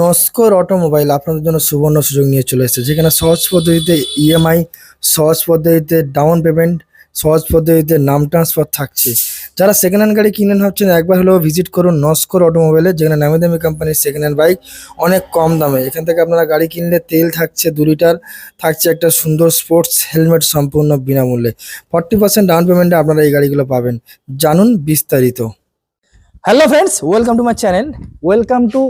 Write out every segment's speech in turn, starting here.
Naskar automobile আপনাদের জন্য সুবর্ণ সুযোগ নিয়ে চলে এসেছে। যেখানে সহজ পদ্ধতিতে ইএমআই সহজ পদ্ধতিতে ডাউন পেমেন্ট সহজ পদ্ধতিতে নাম ট্রান্সফার থাকছে। যারা সেকেন্ড হ্যান্ড গাড়ি কিনেন ভাবছেন, একবার হলেও ভিজিট করুন নস্কর অটোমোবাইলে, যেখানে নামি দামি কোম্পানির সেকেন্ড হ্যান্ড বাইক অনেক কম দামে। এখান থেকে আপনারা গাড়ি কিনলে তেল থাকছে দু লিটার থাকছে একটা সুন্দর স্পোর্টস হেলমেট সম্পূর্ণ বিনামূল্যে। ফর্টি পার্সেন্ট ডাউন পেমেন্টে আপনারা এই গাড়িগুলো পাবেন। জানুন বিস্তারিত। Hello friends welcome to my channel welcome to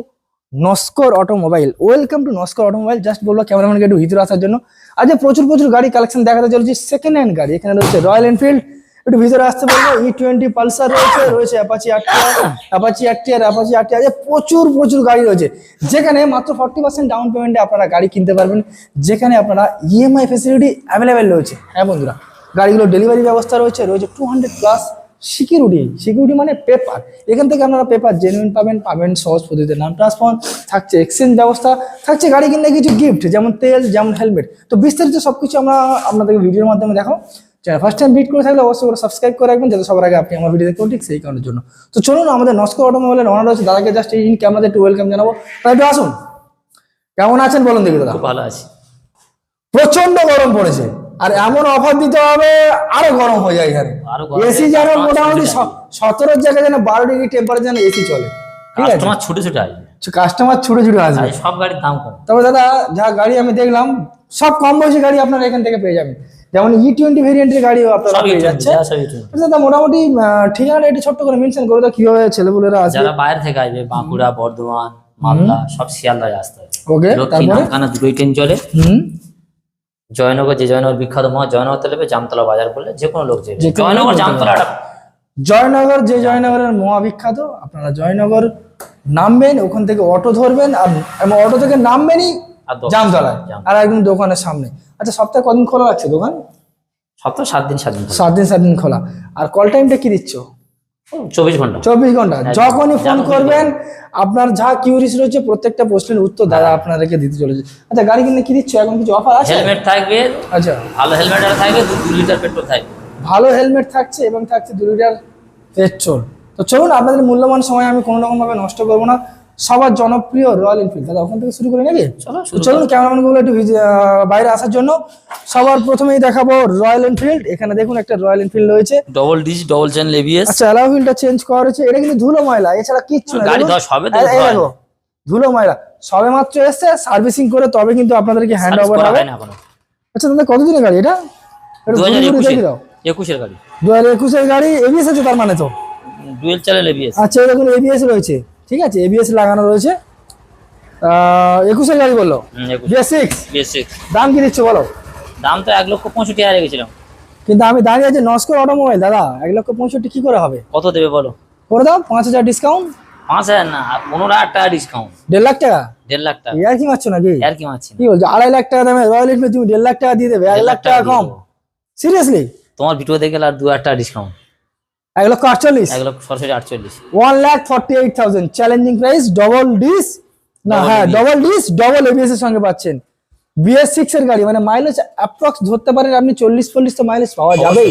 Naskar automobile. Welcome to Naskar automobile. Just বলব ক্যামেরাম্যানকে একটু ভিতরে আসার জন্য। আজ প্রচুর প্রচুর গাড়ি কালেকশন দেখাতে চলেছি সেকেন্ড হ্যান্ড গাড়ি। এখানে রয়েছে রয়্যাল এনফিল্ড একটু ভিতরে আসতে বলব। ই টোয়েন্টি পালসার রয়েছে রয়েছে Apache RTR Apache RTR Apache RTR প্রচুর প্রচুর গাড়ি রয়েছে। যেখানে মাত্র ফর্টি পার্সেন্ট ডাউন পেমেন্টে আপনারা গাড়ি কিনতে পারবেন। যেখানে আপনারা ইএমআই ফেসিলিটি অ্যাভেলেবেল রয়েছে। হ্যাঁ বন্ধুরা গাড়িগুলো ডেলিভারি ব্যবস্থা রয়েছে। রয়েছে two hundred plus security security মানে পেপার এখান থেকে আপনারা পেপার জেনুইন পাবেন পাবেন সহজ পদ্ধতিতে। নাম ট্রান্সফার থাকছে এক্সচেঞ্জ ব্যবস্থা থাকছে গাড়ি কিনলে কিছু গিফট যেমন তেল যেমন হেলমেট তো বিস্তারিত সব কিছু আমরা আপনাদেরকে ভিডিওর মাধ্যমে দেখো চ্যানেল ফার্স্ট টাইম ভিট করে থাকলে অবশ্যই করে সাবস্ক্রাইব করে রাখবেন যাতে সবার আগে আপনি আমার ভিডিও দেখতে ঠিক সেই কারণের জন্য। তো চলুন আমাদের নস্কর অটোমোবাইলের অনার রয়েছে দাদাকে জাস্ট এই ক্যামেরাতে একটু ওয়েলকাম জানাব। তাই একটু আসুন। কেমন আছেন বলুন দেখি দাদা। ভালো আছি। প্রচণ্ড গরম পড়েছে। আর এমন অফার দিতে হবে আরও গরম হয়ে যায় এখানে। এসি যেন মোটামুটি সতেরোর জায়গায় যেন বারো ডিগ্রি টেম্পারেচার যেন এসি চলে। ঠিক আছে? কাস্টমার ছুটে ছুটে আসবে। কাস্টমার ছুটে ছুটে আসবে। সব গাড়ির দাম কম। তবে দাদা যা গাড়ি আমি দেখলাম সব কম বয়সী গাড়ি আপনারা এখান থেকে পেয়ে যাবেন। যেমন ই টোয়েন্টি ভেরিয়েন্টের গাড়িও আপনারা পেয়ে যাচ্ছে যা সবই টুয়েন্টি। আচ্ছা দাদা মোটামুটি ঠিকানা একটু ছোট্ট করে মেনশন করে দাও কীভাবে ছেলেপুলেরা আসবে যারা বাইরে থেকে আসবে বাঁকুড়া বর্ধমান মালদা সব শিয়ালদায় আসতে হবে। ওকে তারপরে? দুটোই ট্রেন চলে। হুম। জয়নগর যে জয়নগর বিখ্যাত মহা জয়নগর তেলেবে জামতলা বাজার বললে যে কোনো লোক যাবে যে জয়নগর জামতলাটা। জয়নগর যে জয়নগরের মহাবিখ্যাত আপনারা জয়নগর নামবেন ওখান থেকে অটো ধরবেন আর অটো থেকে নামবেনই। জামতলায় আর একদম দোকানের সামনে। আচ্ছা সপ্তাহে কদিন খোলা রাখছে দোকান? সপ্তাহ সাত দিন সাত দিন সাত দিন সাত দিন খোলা। আর কল টাইমটা কি দিচ্ছ? চব্বিশ ঘণ্টা। চব্বিশ ঘণ্টা। যখনই ফোন করবেন আপনার যা কিউরিস রয়েছে প্রত্যেকটা প্রশ্নের উত্তর দাদা আপনাদেরকে দিতে চলেছে। আচ্ছা গাড়ি কিনলে কি দিচ্ছ? এখন কিছু অফার আছে? হেলমেট থাকবে আচ্ছা। ভালো হেলমেট থাকবে দু লিটার পেট্রোল থাকবে। ভালো হেলমেট থাকছে এবং থাকছে দু লিটার পেট্রোল তো চলুন আপনাদের মূল্যবান সময় আমি কোনো রকম ভাবে নষ্ট করব না। সবার জনপ্রিয় রয়্যাল এনফিল্ড দাদা ওখান থেকে শুরু করে নাকি? চলুন ক্যামেরাম্যানগুলো একটু বাইরে আসার জন্য। সবার প্রথমেই দেখাবো রয়্যাল এনফিল্ড এখানে দেখুন একটা রয়্যাল এনফিল্ড রয়েছে। Double disc double channel ABS আচ্ছা অ্যালাউ হুইলটা চেঞ্জ করা হয়েছে এটা কিন্তু ধুলো ময়লা এছাড়া কিচ্ছু না। গাড়ি দেখুন। ধোয়া সবে তো দেখো ধুলো ময়লা। সবে মাত্র এসছে সার্ভিসিং করে তবে কিন্তু আপনাদেরকে হ্যান্ড ওভার হবে। না আচ্ছা দাদা কতদিনের গাড়ি এটা? একটু দু হাজার ঘুরে ঘুরে একুশে। দেখে দাও। একুশের গাড়ি। দু হাজার একুশের গাড়ি এবিএস আছে তার মানে তো? ডুয়েল চ্যানেল এবিএস আচ্ছা এরকম এবিএস রয়েছে। ঠিক আছে এবিএস লাগানো রয়েছে। একুশের গাড়ি বলল। দাম কি দিচ্ছ বলো? দাম তো এক লক্ষ পঁয়ষট্টি হাজার গেছিলাম। কিন্তু আমি দাঁড়িয়ে আছি নস্কর অটোমোবাইল দাদা। এক লক্ষ পঁয়ষট্টি কি করে হবে? কত দেবে বলো? করে দাও পাঁচ হাজার ডিসকাউন্ট পাঁচ হাজার না পনেরো হাজার টাকা ডিসকাউন্ট দেড় লাখ টাকা? দেড় লাখ টাকা। ইয়ার কি মারছো নাকি? ইয়ার কি মারছি কি বলছো আড়াই লাখ টাকা দামে রয়্যাল এনফিল্ড তুমি দেড় লাখ টাকা দিয়ে দেবে এক লাখ টাকা কম। সিরিয়াসলি তোমার ভিডিও দেখে গেলে আর দু হাজার টাকা ডিসকাউন্ট এক লক্ষ আটচল্লিশ। এক লক্ষ সরাসরি আটচল্লিশ। One lakh forty eight thousand challenging price double disc না হ্যাঁ ডবল ডিস ডবল এবিএস এর সঙ্গে পাচ্ছেন। বিএস সিক্স এর গাড়ি মানে মাইলেজ অ্যাপ্রক্স ধরতে পারেন আপনি চল্লিশ চল্লিশ তো মাইলেজ পাওয়া যাবেই।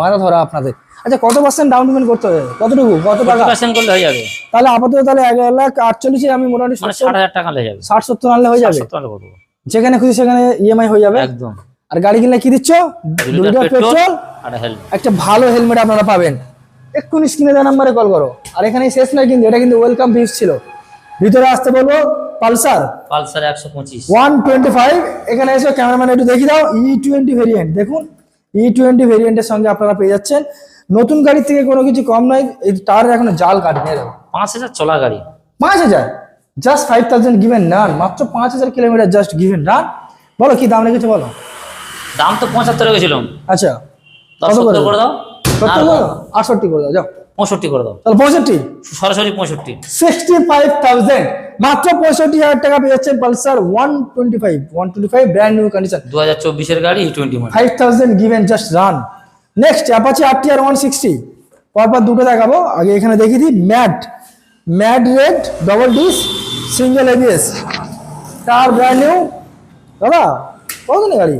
মাথা ধরা আপনাদের। আচ্ছা কত পার্সেন্ট ডাউন পেমেন্ট করতে হবে? কতটুকু? কত টাকা? পার্সেন্ট করলে হয়ে যাবে। তাহলে আপাতত তাহলে এক লাখ আটচল্লিশে আমি মোটামুটি মানে ষাট হাজার টাকা হয়ে যাবে। ষাট সত্তর আনলে হয়ে যাবে। যেখানে খুশি সেখানে ইএমআই হয়ে যাবে। একদম। আর গাড়ি কিনলে কি দিচ্ছ? পেট্রোল একটা ভালো হেলমেট আপনারা পাবেন। এক্ষুনি স্ক্রিনে দেওয়া নাম্বারে কল করো। আর এখানে শেষ নয় কিন্তু এটা কিন্তু ওয়েলকাম পিস ছিল। ভিতরে আসতে বলব পালসার। পালসার একশো পঁচিশ। ওয়ান টোয়েন্টি ফাইভ এখানে এসে ক্যামেরাম্যান একটু দেখিয়ে দাও ই টোয়েন্টি ভেরিয়েন্ট দেখুন ই টোয়েন্টি ভেরিয়েন্টের সঙ্গে আপনারা পেয়ে যাচ্ছেন। নতুন গাড়ির থেকে কোনো কিছু কম নয় এই টার এখনও জাল কাটেনি পাঁচ হাজার চলা গাড়ি। পাঁচ হাজার? Just five thousand given run মাত্র পাঁচ হাজার কিলোমিটার জাস্ট গিভেন রান বলো কি দাম রেখেছো বলো। দাম তো পঁচাত্তর গেছিলাম আচ্ছা কত করে দাও? আটষট্টি করে দাও যাও। পঁয়ষট্টি করে দাও। তাহলে পঁয়ষট্টি? সরাসরি পঁয়ষট্টি। সিক্সটি ফাইভ থাউজেন্ড মাত্র পঁয়ষট্টি হাজার টাকা পেয়ে যাচ্ছেন Pulsar one twenty five one twenty five brand new condition দু হাজার চব্বিশের গাড়ি twenty five thousand given just run next Apache R T R one sixty পরপর দুটো দেখাবো। আগে এখানে দেখিয়ে দিই matte matte red double disc single ABS কার ব্র্যান্ড নিউ দাদা কতদিনে গাড়ি?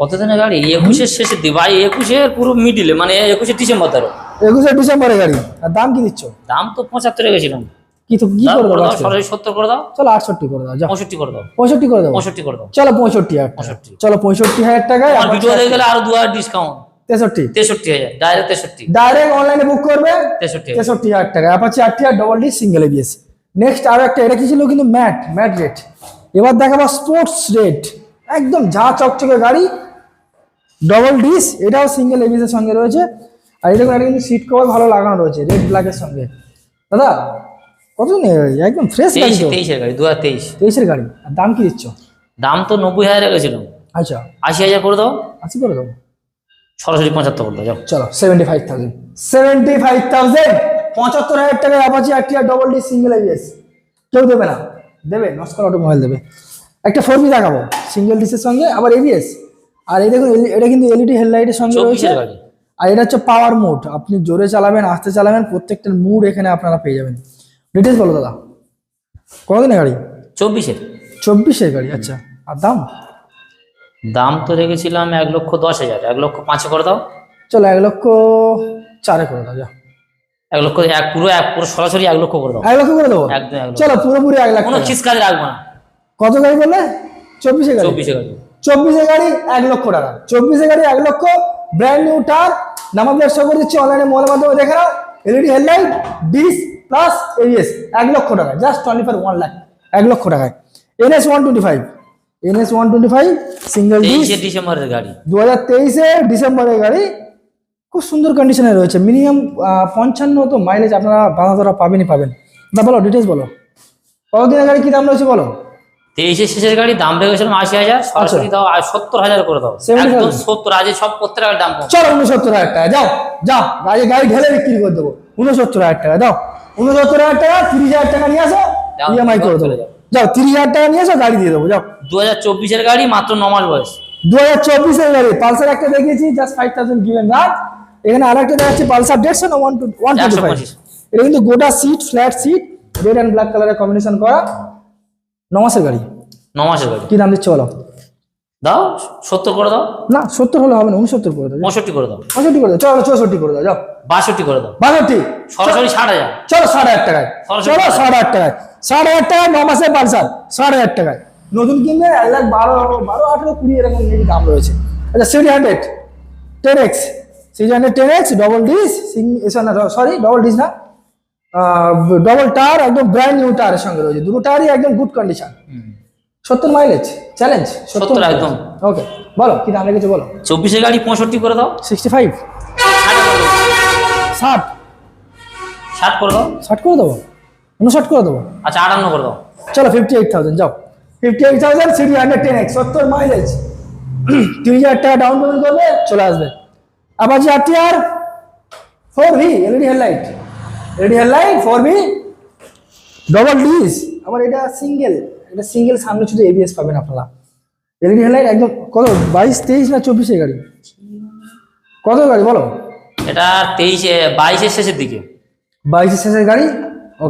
কত দিনের গাড়ি? একুশের শেষের দিকে ভাই একুশের পুরো মিডিলে মানে একুশে ডিসেম্বর ধরো। একুশে ডিসেম্বরে গাড়ি। আর দাম কি দিচ্ছ? দাম তো পঁচাত্তরে গেছিলাম। কি তো কি করে দাও? সরাসরি সত্তর করে দাও। চলো আটষট্টি করে দাও পঁয়ষট্টি করে দাও। পঁয়ষট্টি করে পঁয়ষট্টি করে দাও। চলো পঁয়ষট্টি হাজার পঁয়ষট্টি। চলো পঁয়ষট্টি হাজার টাকায় আমার ভিডিও দেখে গেলে আরও দু হাজার ডিসকাউন্ট তেষট্টি। তেষট্টি হাজার ডাইরেক্ট তেষট্টি। ডাইরেক্ট অনলাইনে বুক করবে। তেষট্টি তেষট্টি হাজার টাকা। Apache RTR double D single ABS next আরও একটা এটা কি ছিল কিন্তু ম্যাট ম্যাট রেট এবার দেখাবো স্পোর্টস রেট একদম যা চকচকে গাড়ি ডবল ডিস এটাও সিঙ্গেল এবিএস এর সঙ্গে রয়েছে। আর এটা কিন্তু সিট কভার ভালো লাগানো রয়েছে রেড ব্ল্যাকের সঙ্গে। দাদা কত নেই একদম ফ্রেশ গাড়ি তো? তেইশের গাড়ি দু হাজার তেইশ। তেইশের গাড়ি। আর দাম কি দিচ্ছ? দাম তো নব্বই হাজার রেখেছিল আচ্ছা। আশি হাজার করে দাও। আশি করে দেবো সরাসরি পঁচাত্তর করে দাও যাও। চলো seventy five thousand seventy five thousand পঁচাত্তর হাজার টাকায় অ্যাপাচি একটি ডবল ডি সিঙ্গেল এবিএস কেউ দেবে না। দেবে নস্কর অটোমোবাইল দেবে। একটা ফোর বি দেখাবো সিঙ্গেল ডিসের সঙ্গে আবার এবিএস আর এই দেখুন এটা কিন্তু এলইডি হেডলাইটের সঙ্গে রয়েছে। আর এটা হচ্ছে পাওয়ার মোড আপনি জোরে চালাবেন আস্তে চালাবেন প্রত্যেকটার মুড এখানে আপনারা পেয়ে যাবেন। ডিটেলস বলো দাদা। কতদিনের গাড়ি? চব্বিশের। চব্বিশের গাড়ি আচ্ছা। আর দাম? দাম তো রেখেছিলাম এক লক্ষ দশ হাজার। এক লক্ষ পাঁচে করে দাও। চলো এক লক্ষ চারে করে দাও যা। এক লক্ষ এক পুরো এক পুরো সরাসরি এক লক্ষ করে দাও। এক লক্ষ করে দেবো? একদম চলো পুরোপুরি এক লাখ কোনো টাকা। খিসকাজ রাখব না। কত গাড়ি বললে? চব্বিশে গাড়ি। চব্বিশে গাড়ি। চব্বিশে গাড়ি এক লক্ষ টাকা। চব্বিশে গাড়ি এক লক্ষ ব্র্যান্ড নিউ টার নামাজ ব্যবসা করে দিচ্ছি অনলাইনে মোবাইলের মাধ্যমে দেখে নাও। LED headlight disc plus ABS এক লক্ষ টাকা। Just twenty five one lakh এক লক্ষ টাকায়। NS one twenty five NS one twenty five single disc ডিসেম্বরের গাড়ি। দু হাজার তেইশে ডিসেম্বরের গাড়ি। খুব সুন্দর কন্ডিশনে রয়েছে। মিনিমাম পঞ্চান্ন তো মাইলেজ আপনারা বাধা ধরা পাবেনই পাবেন। না বলো ডিটেলস বলো। কতদিনের গাড়ি কী দাম রয়েছে বলো? তেইশে শেষের গাড়ি দাম রেখেছিলাম আশি হাজার সরাসরি দাও সত্তর হাজার করে দাও। একদম সত্তর আজ সব প্রত্যেকটা দাম কম। চলো উনসত্তর হাজার টাকা যাও যাও গাড়ি গাড়ি ঢেলে বিক্রি করে দেবো। উনসত্তর হাজার টাকা দাও উনসত্তর হাজার টাকা তিরিশ হাজার টাকা নিয়ে আসো ইএমআই করে চলে যাও। যাও তিরিশ হাজার টাকা নিয়ে আসো গাড়ি দিয়ে দেবো যাও। দু হাজার চব্বিশের গাড়ি মাত্র ন মাস বয়স। দু হাজার চব্বিশের গাড়ি পালসার একটা দেখিয়েছি জাস্ট ফাইভ থাউজেন্ড গিভেন রাখ এখানে আর একটা দেখাচ্ছি পালসার দেড়শো না one two one twenty five এটা কিন্তু গোটা seat flat seat red and black কালারের কম্বিনেশন করা। নমাসের গাড়ি ন মাসের গাড়ি কি দাম দিচ্ছে বলো দাও সত্তর করে দাও না সত্তর হলে হবে না উনসত্তর করে দাও পঁয়ষট্টি করে দাও পঁয়ষট্টি করে দাও চলো চৌষট্টি করে দাও যাও বাষট্টি করে দাও বাষট্টি সরাসরি ষাট হাজার চলো ষাট হাজার টাকায় চলো ষাট হাজার টাকায় ষাট হাজার টাকায় ন মাসের পালসার ষাট হাজার টাকায় নতুন কিনবে এক লাখ বারো বারো আঠেরো কুড়ি এরকম দাম রয়েছে আচ্ছা CD hundred ten X CD hundred ten X double disc sorry double disc না ডবল টায়ার একদম ব্র্যান্ড নিউ টায়ারের সঙ্গে রয়েছে। দুটো টায়ারই একদম গুড কন্ডিশন সত্তর মাইলেজ চ্যালেঞ্জ 70 একদম। ওকে বলো কি দাম রেখেছো বলো? চব্বিশের গাড়ি পঁয়ষট্টি করে দাও। সিক্সটি ফাইভ ষাট। ষাট করে দাও। ষাট করে দেবো? উনষাট করে দেবো? আচ্ছা আটান্ন করে দাও। চলো ফিফটি এইট থাউজেন্ড যাও। Fifty eight thousand CT hundred ten X সত্তর মাইলেজ তিরিশ হাজার টাকা ডাউন পেমেন্ট করবে চলে আসবে। আবার যে আর four V LED headlight LED headlight four V double disc আবার এটা সিঙ্গেল এটা সিঙ্গেল সামনে শুধু এবিএস পাবেন আপনারা। এলইডি হেডলাইট একদম কত? বাইশ তেইশ না চব্বিশে গাড়ি? কত গাড়ি বলো? এটা তেইশে বাইশের শেষের দিকে। বাইশের শেষের গাড়ি?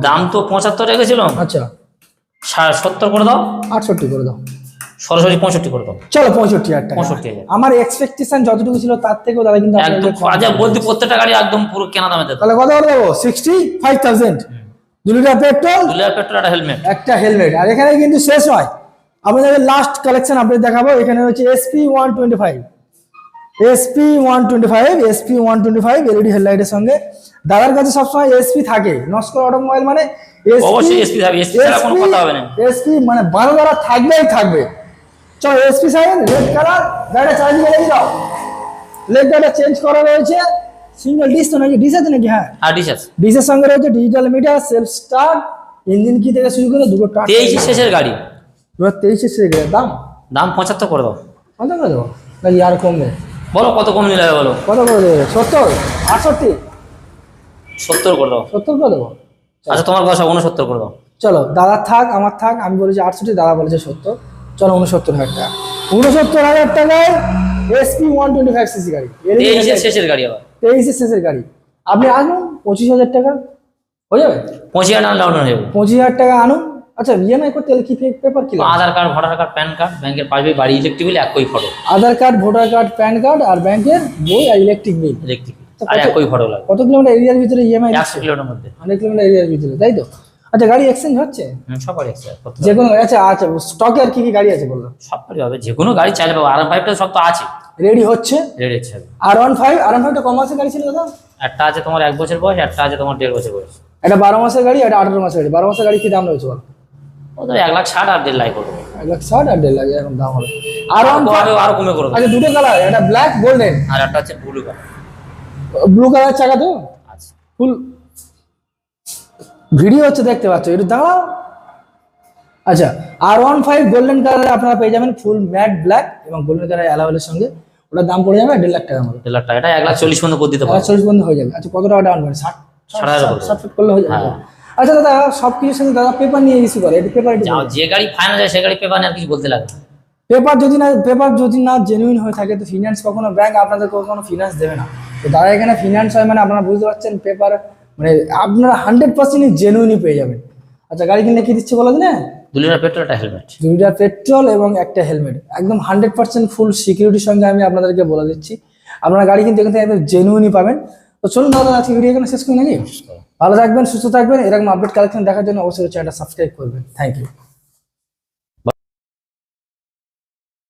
দাম তো পঁচাত্তর রেখেছিলাম। আচ্ছা। সা- সত্তর করে দাও। আটষট্টি করে দাও। সরাসরি পঁয়ষট্টি করে দাও। চলো পঁয়ষট্টি হাজার টাকা। 65 হাজার। আমার এক্সপেকটেশন যতটুকু ছিল তার থেকেও দাদা কিন্তু একদম আচ্ছা বলতে প্রত্যেকটা গাড়ি একদম পুরো কেনা দামে দেবো তাহলে কত করে দেবো? সিক্সটি ফাইভ থাউজেন্ড দু লিটার পেট্রোল দু লিটার পেট্রোল একটা হেলমেট একটা হেলমেট আর এখানে কিন্তু শেষ হয়। আপনাদের লাস্ট কালেকশন আপডেট দেখাবো। এখানে হচ্ছে SP one twenty five SP one twenty five SP one twenty five LED হেডলাইটের সঙ্গে। দাদার কাছে সবসময় এসপি থাকে। নস্কর অটোমোবাইল মানে। এসপি মানে বারো দ্বারা থাকবেই থাকবে। চলো এসপি সাইন রেড কালার গাড়িটা চার্জ করে দাও লেগ গাড়িটা চেঞ্জ করা রয়েছে। সিঙ্গেল ডিস তো নাকি ডিস আছে নাকি? হ্যাঁ। আর ডিসাস ডিসের সঙ্গে রয়েছে digital meter self start engine কি থেকে শুরু করে দুটো ট্রাক তেইশে শেষের গাড়ি। দু হাজার তেইশে সে গেলে দাম? দাম পঁচাত্তর করে দাও। কত করে দেবো? নাকি আর কমবে? বলো কত কম নিলে বলো? কত করে দেবে? সত্তর? আটষট্টি? সত্তর করে দাও। সত্তর করে দেবো? আচ্ছা তোমার কথা উনসত্তর করে দাও। চলো দাদা থাক আমার থাক আমি বলেছি আটষট্টি দাদা বলেছে সত্তর। চলো উনসত্তর হাজার টাকা। উনসত্তর হাজার টাকায় SP one twenty five CC গাড়ি। তেইশের শেষের গাড়ি আবার। তেইশের শেষের গাড়ি। আপনি আনুন পঁচিশ হাজার টাকা। হয়ে যাবে? পঁচিশ হাজার ডাউন হয়ে যাবে। পঁচিশ হাজার টাকা আনুন। আচ্ছা ইএমআই করতে গেলে কি পেপার কি? Aadhaar card voter card PAN card ব্যাংকের পাসবই বাড়ি ইলেকট্রিক বিল একই photo Aadhaar card voter card PAN card আর ব্যাংকের বই আর ইলেকট্রিক বিল ইলেকট্রিক আর একই ফটো লাগবে। কত কিলোমিটার এরিয়ার ভিতরে ইএমআই একশো কিলোমিটার মধ্যে। হান্ড্রেড কিলোমিটার এরিয়ার ভিতরে তাই তো? আচ্ছা গাড়ি এক্সচেঞ্জ হচ্ছে? হুম, সব গাড়ি আছে করতে যে কোনো আচ্ছা আচ্ছা স্টকে আর কি কি গাড়ি আছে বলল সব গাড়ি হবে যে কোনো গাড়ি চাইলে পাবো আর ফাইভটা সব তো আছে। রেডি হচ্ছে? রেডি আছে R one five R one ফাইভটা কমার্সের গাড়ি ছিল দাদা? একটা আছে তোমার এক বছর বয়স একটা আছে তোমার দেড় বছর বয়স। এটা বারো মাসের গাড়ি এটা আঠারো মাসের গাড়ি। বারো মাসের গাড়ি কি দাম রয়েছে বল? ওদের এক লাখ ষাট আর দেড় লাখ করব। এক লাখ ষাট আর দেড় লাখ এরকম দাম হবে। আর ওয়ান কমাবে আরও কমে করে আচ্ছা দুটো কালার একটা ব্ল্যাক গোল্ডেন আর একটা হচ্ছে ব্লু কালার ব্লু কালার চাকা তো? আচ্ছা। ফুল ভিডিও হচ্ছে দেখতে পাচ্ছ একটু দাঁড়াও। আচ্ছা আর ওয়ান ফাইভ গোল্ডেন কালারে আপনারা পেয়ে যাবেন ফুল ম্যাট ব্ল্যাক এবং গোল্ডেন কালার অ্যালাওয়েলের সঙ্গে। ওটার দাম পড়ে যাবে দেড় লাখ টাকার মতো। দেড় লাখ টাকা এটা এক লাখ চল্লিশ পর্যন্ত করে দিতে পারব। চল্লিশ বন্ধ হয়ে যাবে। আচ্ছা কত টাকা ডাউন পেমেন্ট ষাট ষাট করলে হয়ে যাবে। হ্যাঁ। আচ্ছা দাদা সব কিছুর সঙ্গে দাদা পেপার নিয়ে ইস্যু করে এটা পেপার যে গাড়ি ফাইনাল যায় সে গাড়ি পেপার নিয়ে আর কিছু বলতে লাগে পেপার যদি না পেপার যদি না জেনুইন হয়ে থাকে তো ফিনান্স কখনো ব্যাংক আপনাদের কখনো ফিনান্স দেবে না। তো দাদা এখানে ফিনান্স হয় মানে আপনারা বুঝতে পারছেন পেপার মানে আপনারা হান্ড্রেড পার্সেন্ট জেনুইনই পেয়ে যাবেন। আচ্ছা গাড়ি কিনলে কি দিচ্ছে বলো না দু লিটার পেট্রোল একটা হেলমেট দুইটা পেট্রোল এবং একটা হেলমেট একদম হান্ড্রেড পার্সেন্ট ফুল সিকিউরিটির সঙ্গে আমি আপনাদেরকে বলে দিচ্ছি। আপনারা গাড়ি কিন্তু এখান থেকে একদম জেনুইনই পাবেন। তো চলুন দাদা আজকে ভিডিও এখানে শেষ করি নাকি? ভালো থাকবেন সুস্থ থাকবেন। এরকম আপডেট কালেকশন দেখার জন্য অবশ্যই চ্যানেলটা সাবস্ক্রাইব করবেন। Thank you